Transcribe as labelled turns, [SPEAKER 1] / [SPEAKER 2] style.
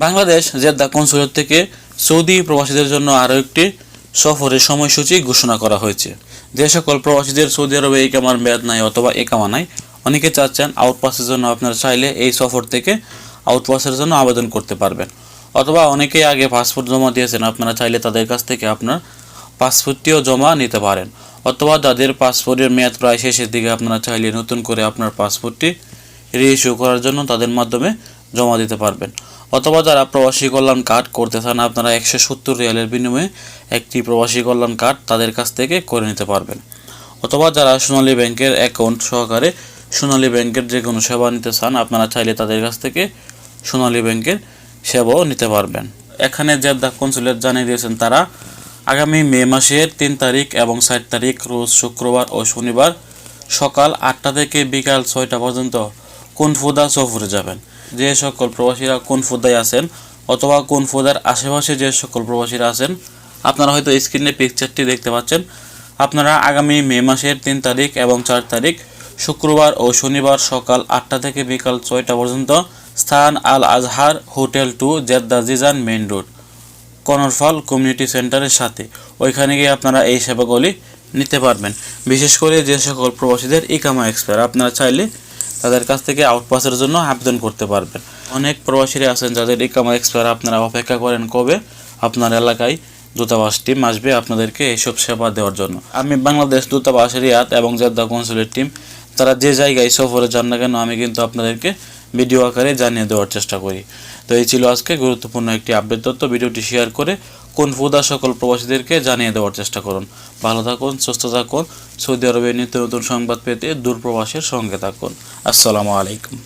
[SPEAKER 1] Bangladesh Jeddah consulate থেকে Saudi প্রবাসীদের জন্য আরও একটি সফরের সময়সূচি ঘোষণা করা হয়েছে। যে সকল প্রবাসীদের সৌদি আরবে এই কামার মেয়াদ নাই অথবা একামা নাই, অনেকে চাচ্ছেন আউটপাসের জন্য আপনারা চাইলে এই সফর থেকে আউটপাসের জন্য আবেদন করতে পারবেন। অথবা অনেকেই আগে পাসপোর্ট জমা দিয়েছেন, আপনারা চাইলে তাদের কাছ থেকে আপনার পাসপোর্টটিও জমা নিতে পারেন। অথবা যাদের পাসপোর্টের মেয়াদ প্রায় শেষের দিকে আপনারা চাইলে নতুন করে আপনার পাসপোর্টটি রিইস্যু করার জন্য তাদের মাধ্যমে জমা দিতে পারবেন। অথবা যারা প্রবাসী কল্যাণ কার্ড করতে চান, আপনারা একশো সত্তর রিয়ালের বিনিময়ে একটি প্রবাসী কল্যাণ কার্ড তাদের কাছ থেকে করে নিতে পারবেন। অথবা যারা সোনালী ব্যাংকের অ্যাকাউন্ট সহকারে সোনালী ব্যাংকের যে কোনো সেবা নিতে চান, আপনারা চাইলে তাদের কাছ থেকে সোনালী ব্যাংকের সেবাও নিতে পারবেন। এখানে জেদ্দা কনসুলেট জানিয়ে দিয়েছেন তারা, আগামী মে মাসের তিন তারিখ এবং চার তারিখ, রোজ শুক্রবার ও শনিবার সকাল আটটা থেকে বিকাল ছয়টা পর্যন্ত কোনফুদা সফরে যাবেন? যে সকল প্রবাসীরা কোনফুদায় আছেন অথবা কোনফুদার আশেপাশে যে সকল প্রবাসীরা আছেন, আপনারা হয়তো স্ক্রিনে পিকচারটি দেখতে পাচ্ছেন। আপনারা আগামী মে মাসের তিন তারিখ এবং চার তারিখ, শুক্রবার ও শনিবার সকাল আটটা থেকে বিকাল ছয়টা পর্যন্ত স্থান Al Azhar hotel to Jeddah Jizan main road কনরফল community সেন্টারের সাথে। ওইখানে গিয়ে আপনারা এই সেবাগুলি নিতে পারবেন। বিশেষ করে যে সকল প্রবাসীদের ইকামা এক্সপায়ার আপনারা চাইলে তাদের কাছ থেকে আউটপাসের জন্য আবেদন করতে পারবেন। অনেক প্রবাসীরা আছেন যাদের ইকামা এক্সপায়ার আপনারা অপেক্ষা করেন কবে? আপনার এলাকায় দূতাবাস টিম আসবে আপনাদেরকে এইসব সেবা দেওয়ার জন্য। আমি বাংলাদেশ দূতাবাস, রিয়াদ এবং জেদ্দা কনসুলেট টিম তারা যে জায়গায় সফরে যান না কেন আমি কিন্তু আপনাদেরকে ভিডিও আকারে জানিয়ে দেওয়ার চেষ্টা করি। তো এই ছিল আজকে গুরুত্বপূর্ণ একটি আপডেট তথ্য। ভিডিওটি শেয়ার করে কোন ফুদা সকল প্রবাসীদেরকে জানিয়ে দেওয়ার চেষ্টা করুন। ভালো থাকুন, সুস্থ থাকুন। সৌদি আরবের নিত্য নতুন সংবাদ পেতে দূর প্রবাসের সঙ্গে থাকুন। আসসালামু আলাইকুম।